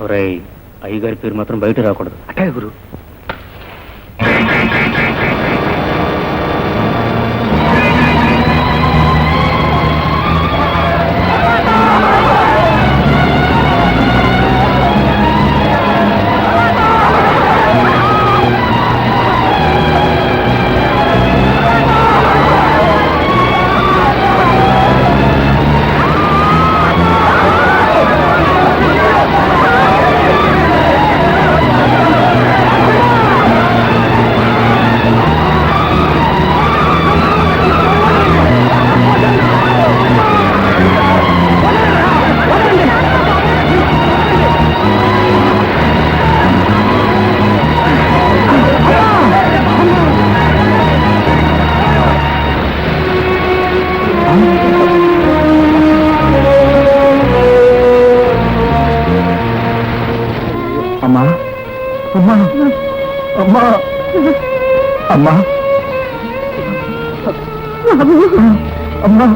ఒరేయ్ అయ్యగారి పేరు మాత్రం బయట రాకూడదు. అట్టే గురు. అమ్మా. అమ్మా.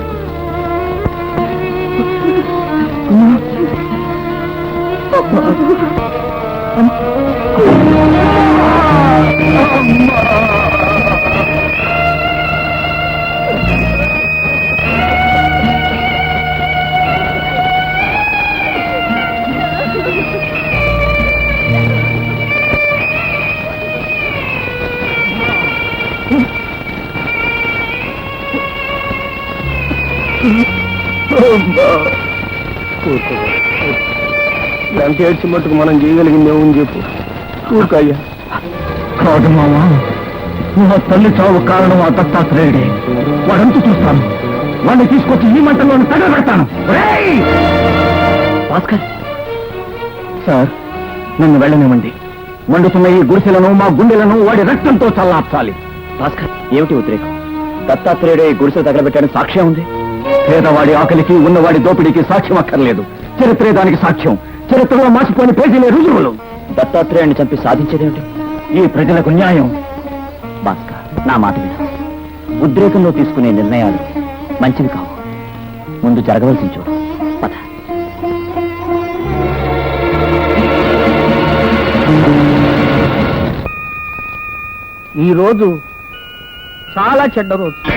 ఎంత ఏడ్చి మట్టుకు మనం చేయగలిగింది ఏమని చెప్పు. ఊరికయ్యా. కాదు మామా నా తల్లి చావు కారణం ఆ దత్తాత్రేయుడే. వాడంతా చూస్తాను. వాడిని తీసుకొచ్చి ఈ మంటలో తగలబెడతాను. భాస్కర్. సార్ నన్ను వెళ్ళనివ్వండి. మండుతున్న ఈ గుడిసెలను మా గుండెలను వాడి రక్తంతో చల్లార్చాలి. భాస్కర్ ఏమిటి ఉద్రేకం? దత్తాత్రేయుడే ఈ గుడిసె తగలబెట్టడానికి సాక్ష్యం ఉంది. పేదవాడి ఆకలికి ఉన్నవాడి దోపిడీకి సాక్ష్యం అక్కర్లేదు. చరిత్రే దానికి సాక్ష్యం. చరిత్రలో మాసిపోయిన పేజీలే రుజువులు. దత్తాత్రేయాన్ని చంపి సాధించేదేమిటి? ఈ ప్రజలకు న్యాయం. భాస్కర్ నా మాట ఉద్రేకంలో తీసుకునే నిర్ణయాలు మంచివి కావు. ముందు జరగవలసిన చూడు. పద. ఈరోజు చాలా చెడ్డ రోజు.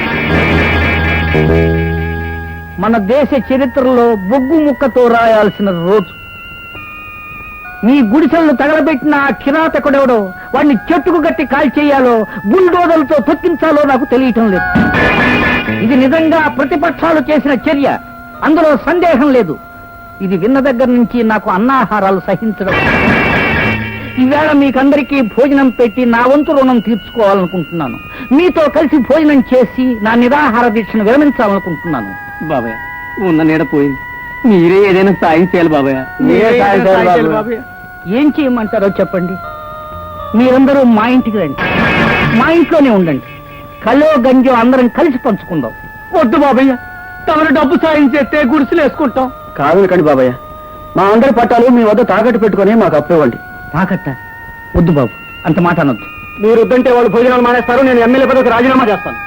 మన దేశ చరిత్రలో బొగ్గు ముక్కతో రాయాల్సిన రోజు. మీ గుడిసెలను తగలబెట్టిన ఆ కిరాతకుడెవడో వాడిని చెట్టుకు గట్టి కాల్చేయాలో బుల్డోజర్లతో తొక్కించాలో నాకు తెలియటం లేదు. ఇది నిజంగా ప్రతిపక్షాలు చేసిన చర్య. అందులో సందేహం లేదు. ఇది విన్న దగ్గర నుంచి నాకు అన్నాహారాలు సహించడం. ఈవేళ మీకందరికీ భోజనం పెట్టి నా వంతు రుణం తీర్చుకోవాలనుకుంటున్నాను. మీతో కలిసి భోజనం చేసి నా నిరాహార దీక్షను విరమించాలనుకుంటున్నాను. బాబాయ్ ఉన్న నీడ పోయింది. మీరే ఏదైనా సాయం చేయాలి బాబాయ్ మీరే సాయం చేయాలి బాబాయ్. ఏం చేయమంటారో చెప్పండి. మీరందరూ మా ఇంటికి రండి. మా ఇంట్లోనే ఉండండి. కలో గంజో అందరం కలిసి పంచుకుందాం. వద్దు బాబయ్య. తమరు డబ్బు సాయం చేస్తే గుడిసెలు వేసుకుంటాం. కాదు కండి బాబయ్య. మా అందరి పట్టాలు మీ వద్ద తాకట్టు పెట్టుకొని మాకు అప్పివ్వండి తాకట్ట? వద్దు బాబు. అంత మాట అనొద్దు. మీరు వద్దంటే వాళ్ళు భోజనాలు మానేస్తారు. నేను ఎమ్మెల్యే పదవికి రాజీనామా చేస్తాను.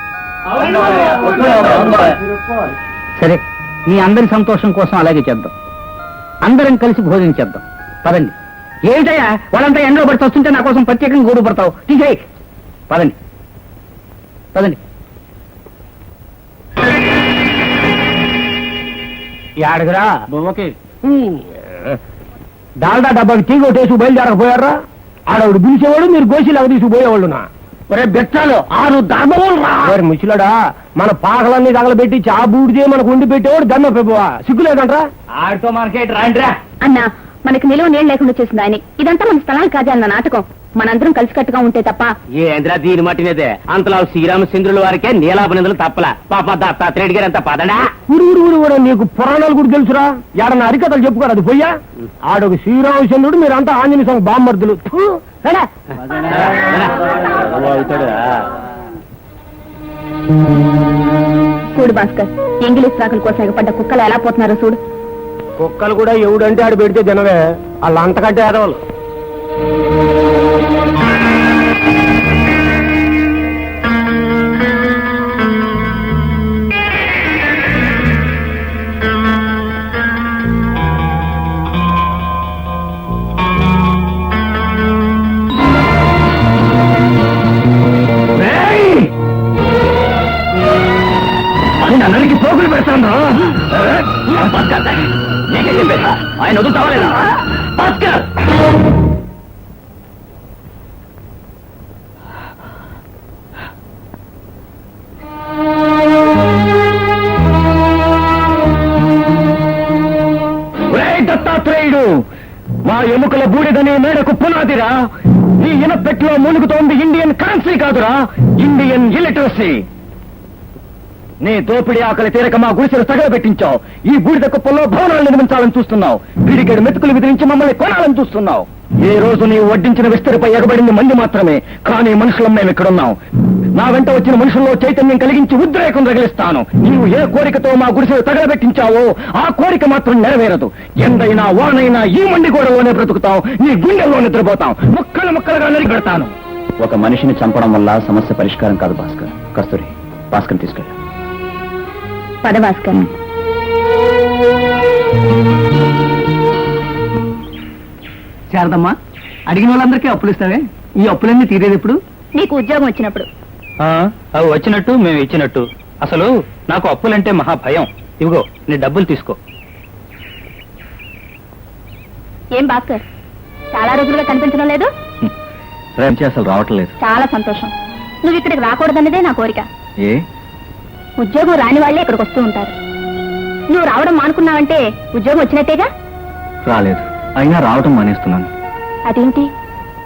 సరే మీ అందరి సంతోషం కోసం అలాగే చేద్దాం. అందరం కలిసి భోజనం చేద్దాం. పదండి. ఏమిటయ్యా? వాళ్ళంతా ఎండలో పడి వస్తుంటే నా కోసం ప్రత్యేకంగా గూడు పడతావు. తీసేయి. పదండి. పదండి. బొమ్మకి డాల్డా డబ్బాకి టీ కొట్టేసి బయలుదేరకపోయారా ఆడవుడు పిలిచేవాడు మీరు గోసిలాగా తీసుకుపోయేవాళ్ళునా? ఒరే బెట్టాలు ఆరు ధర్మములు రా. ముచ్చిలాడా మన పాకలన్నీ తగలబెట్టి చా బూడిదే మనకు వండి పెట్టేవాడు దమ్మ పెబ్బవా సిగ్గులేదంట్రా ఆడితో మనకేటి రాండ్రా. అన్నా మనకి నిలువ నీళ్ళు లేకుండా చేసింది ఆయన. ఇదంతా మన స్థలాలు కాదే అన్న నాటకం. మనందరం కలిసికట్టుగా ఉంటే తప్ప. ఏంద్రా దీని మట్టినదే? అంతలా శ్రీరామచంద్రుల వారికే నీలాపనిందులు తప్పల. పాప దత్తాత్రేయుడి గారు ఎంత పదడా? ఊరు ఊరు ఊరు ఊరు నీకు పురాణాలు కూడా తెలుసురా? ఏడన్నా హరికథలు చెప్పుకోరు అది పోయ్యా? ఆడొక శ్రీరామచంద్రుడు మీరంతా ఆంజనేయ స్వామి బామ్మర్దులు. చూడు భాస్కర్ ఇంగిలీష్ రాకుల కోసం ఎగపడ్డ కుక్కలు ఎలా పోతున్నారో చూడు. కుక్కలు కూడా ఎవడంటే ఆడు పెడితే జనవే వాళ్ళు అంతకంటే ఎదవలు ఆయన వదులుతావా లేదా భాస్కర్ దత్తాత్రేయుడు మా ఎముకల బూడిదని మేడకు పునాదిరా. ఈ ఇనపెట్లో మునుగుతోంది ఇండియన్ కరెన్సీ కాదురా ఇండియన్ ఇలిటరసీ. నీ దోపిడి ఆకలి తీరక మా గుడిసెలు తగలబెట్టించావు. ఈ బూడిద కుప్పల్లో భవనాలు నిర్మించాలని చూస్తున్నావు. పిడికెడు మెతుకులు విధించి మమ్మల్ని కొనాలని చూస్తున్నావు. ఈ రోజు నీ వడ్డించిన విస్తరిపై ఎగబడింది మంది మాత్రమే కానీ మనుషులం మేము ఇక్కడున్నాం. నా వెంట వచ్చిన మనుషుల్లో చైతన్యం కలిగించి ఉద్రేకం రగిలిస్తాను. నీవు ఏ కోరికతో మా గుడిసెలు తగలబెట్టించావో ఆ కోరిక మాత్రం నెరవేరదు. ఎందైనా వానైనా ఈ మండి గోడలోనే బ్రతుకుతాం నీ గుండెల్లో నిద్రపోతాం ముక్కలు ముక్కలుగా నరికి ఒక మనిషిని చంపడం వల్ల సమస్య పరిష్కారం కాదు భాస్కర్. కస్తూరి భాస్కర్ తీసుకెళ్ళి. పద భాస్కర్ శారదమ్మా అడిగిన వాళ్ళందరికీ అప్పులు ఇస్తావే? ఈ అప్పులన్నీ తీరేది ఎప్పుడు? నీకు ఉద్యోగం వచ్చినప్పుడు. అవి వచ్చినట్టు మేము ఇచ్చినట్టు. అసలు నాకు అప్పులంటే మహా భయం. ఇవిగో నీ డబ్బులు తీసుకో. ఏం భాస్కర్? చాలా రోజులుగా కనిపించడం లేదు? అసలు రావట్లేదు. చాలా సంతోషం. నువ్వు ఇక్కడికి రాకూడదన్నదే నా కోరిక. ఏ? ఉద్యోగం రాని వాళ్ళే ఇక్కడికి వస్తూ ఉంటారు. నువ్వు రావడం మానుకున్నావంటే ఉద్యోగం వచ్చినట్టేగా? రాలేదు. అయినా రావటం మానేస్తున్నాను. అదేంటి?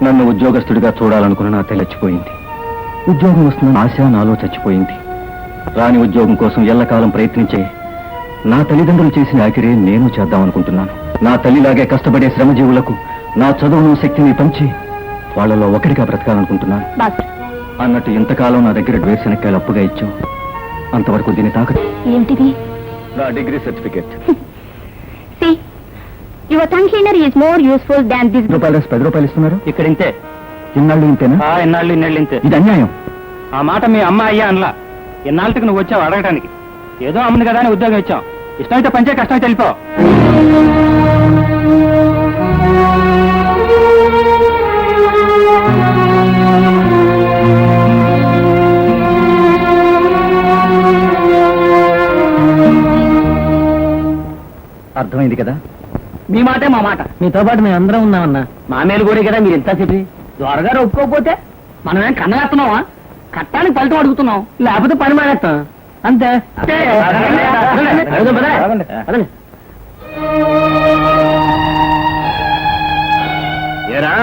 నన్ను ఉద్యోగస్తుడిగా చూడాలనుకున్న నా తెలచ్చిపోయింది ఉద్యోగం వస్తున్న ఆశ నాలో చచ్చిపోయింది. రాని ఉద్యోగం కోసం ఎల్లకాలం ప్రయత్నించే నా తల్లిదండ్రులు చేసిన ఆఖరి నేను చేద్దామనుకుంటున్నాను. నా తల్లిలాగే కష్టపడే శ్రమజీవులకు నా చదువును శక్తిని పంచి వాళ్ళలో ఒకటిగా బ్రతకాలనుకుంటున్నాను. అన్నట్టు ఇంతకాలం నా దగ్గర వేరుశనక్కాయలు అప్పుగా ఇచ్చావు. అంతవరకు దీన్ని తాక ఏమిటిది నా degree certificate. See your tongue cleaner is more useful than this రూపాయలు రాసి పది రూపాయలు ఇస్తున్నారు? ఇక్కడ ఇంతే. ఇన్నాళ్ళు ఇంతేనా? ఆ ఎన్నాళ్ళు ఇన్నేళ్ళు ఇంతే. ఇది అన్యాయం. ఆ మాట మీ అమ్మ అయ్యా అనలా. ఎన్నాళ్ళకి నువ్వు వచ్చావు అడగటానికి. ఏదో అమ్మంది కదా అని ఉద్యోగం ఇచ్చాం. ఇష్టమైతే పంచే కష్టమైతే వెళ్ళిపో. అర్థమైంది కదా? మీ మాటే మా మాట. మీతో పాటు మేము అందరం ఉన్నామన్నా. మా మేలు కూడా కదా మీరు ఎంత చెప్పి. ద్వారగారు ఒప్పుకోకపోతే మనమేం కన్నగస్తున్నావా కట్టానికి ఫలితం అడుగుతున్నాం. లేకపోతే పని మానేస్తాం. అంతే. ఏరా?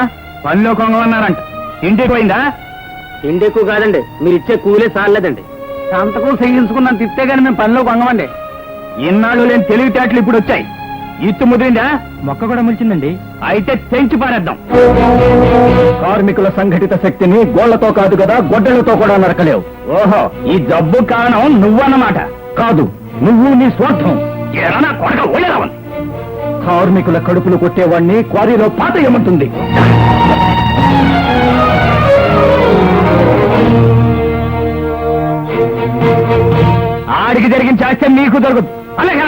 పనిలో కొంగమన్నారంట ఇంటికి పోయిందా తిండి ఎక్కువ కాదండి. మీరు ఇచ్చే కూలే చాలేదండి సంతకం చేయించుకున్నాం తిప్తే గానీ మేము పనిలో కొంగమండి. ఇన్నాళ్ళు లేని తెలివితేటలు ఇప్పుడు వచ్చాయి. ఇత్తు ముదిరిందా? మొక్క కూడా ములిచిందండి. అయితే తెంచి పారేద్దాం. కార్మికుల సంఘటిత శక్తిని గోళ్ళతో కాదు కదా గొడ్డలతో కూడా నరకలేవు. ఓహో ఈ జబ్బు కారణం నువ్వన్నమాట. కాదు నువ్వు నీ స్వార్థం. కొడక కార్మికుల కడుపులు కొట్టేవాణ్ణి క్వారీలో పాతేయమంటుంది. వాడికి జరిగిన చేస్తే నీకు దొరకదు. అలాగే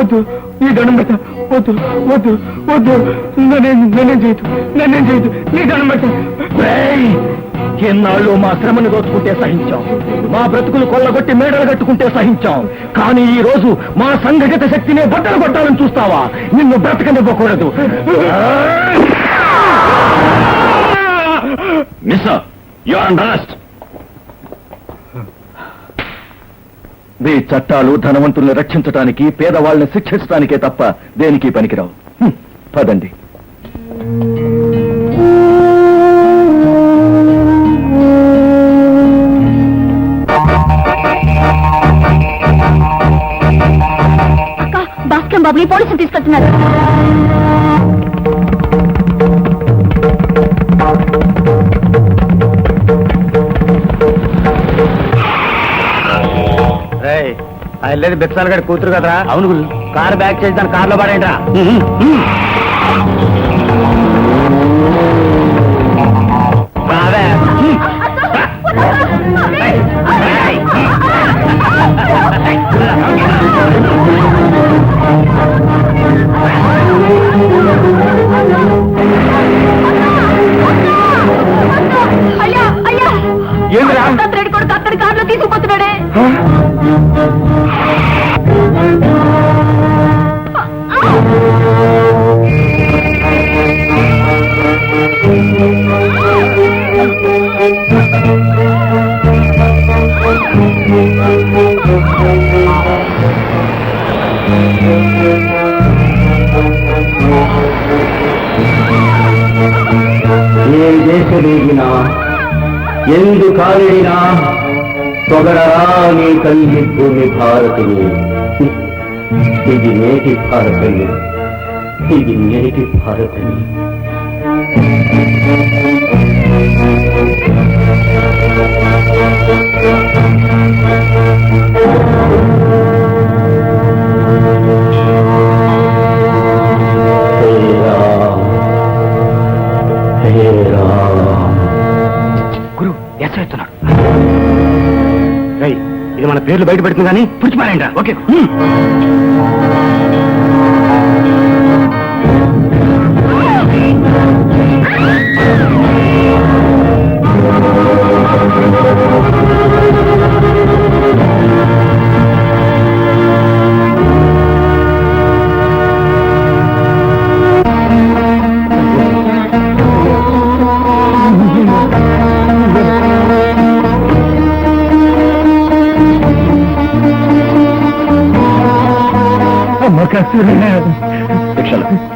వద్దు నీ దండం పెట్ట వద్దు వద్దు వద్దు. నన్నేం నన్నేం చేయదు నన్నేం చేయదు నీ దండం పెట్ట ఎన్నాళ్ళు మా శ్రమను దోచుకుంటే సహించాం. మా బ్రతుకులు కొల్లగొట్టి మేడలు కట్టుకుంటే సహించాం. కానీ ఈ రోజు మా సంఘటిత శక్తిని బట్టలు కొట్టాలని చూస్తావా? నిన్ను బ్రతకనివ్వకూడదు. Miss you are under me చట్టాలు ధనవంతుల్ని రక్షించడానికి పేదవాళ్ళని శిక్షించటానికే తప్ప దేనికి పనికిరావు. పదండి. అక్క బాబు ఈ పోలీసులు తీసుకొచ్చినారు. లేదు బిక్సాల్ గడి కూతురు కదరా? అవును గురు. కారు బ్యాక్ చేసి దాని కార్లో పడేంట్రా ఏ దేశమేగినా ఎందు కాలిడినా? పొగడరా నీ తల్లి భూమి భారతిని ఇది నేటి భారతని ఇది నేటి భారతని Thank you. వాళ్ళ పేర్లు బయట పెడుతుంది కానీ పుడిచిపారేంట ఓకే.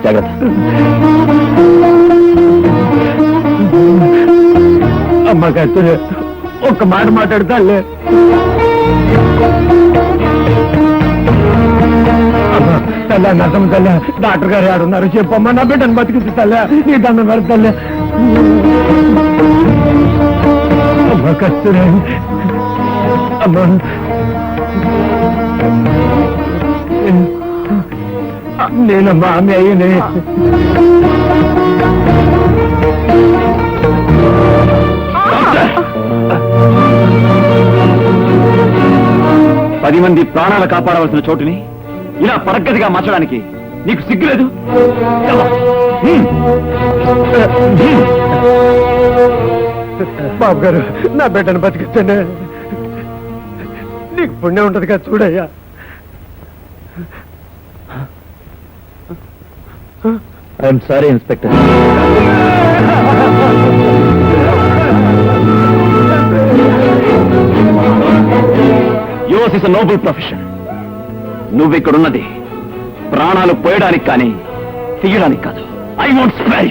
జాగ్రత్త. అమ్మ కస్తూరి ఒక్క మాట మాట్లాడతాలే తల్లా నష్టం తల్ల డాక్టర్ గారు ఆడున్నారు చెప్పమ్మా నా బిడ్డను బతికించి తల్ల నీ దండం పెడతల్లే అమ్మ కస్తూరి. అమ్మ నేనమ్మా ఆమె అయ్యనే పది మంది ప్రాణాలు కాపాడవలసిన చోటుని ఇలా పరగ్గతిగా మార్చడానికి నీకు సిగ్గులేదు? బాబు గారు నా బిడ్డను బతికిస్తేనే నీకు పుణ్యం ఉంటది కదా చూడయ్యా. I'm sorry inspector. Yours is noble profession నువ్వు ఇక్కడున్నది ప్రాణాలు పోయడానికి కానీ తీయడానికి కాదు. I want spare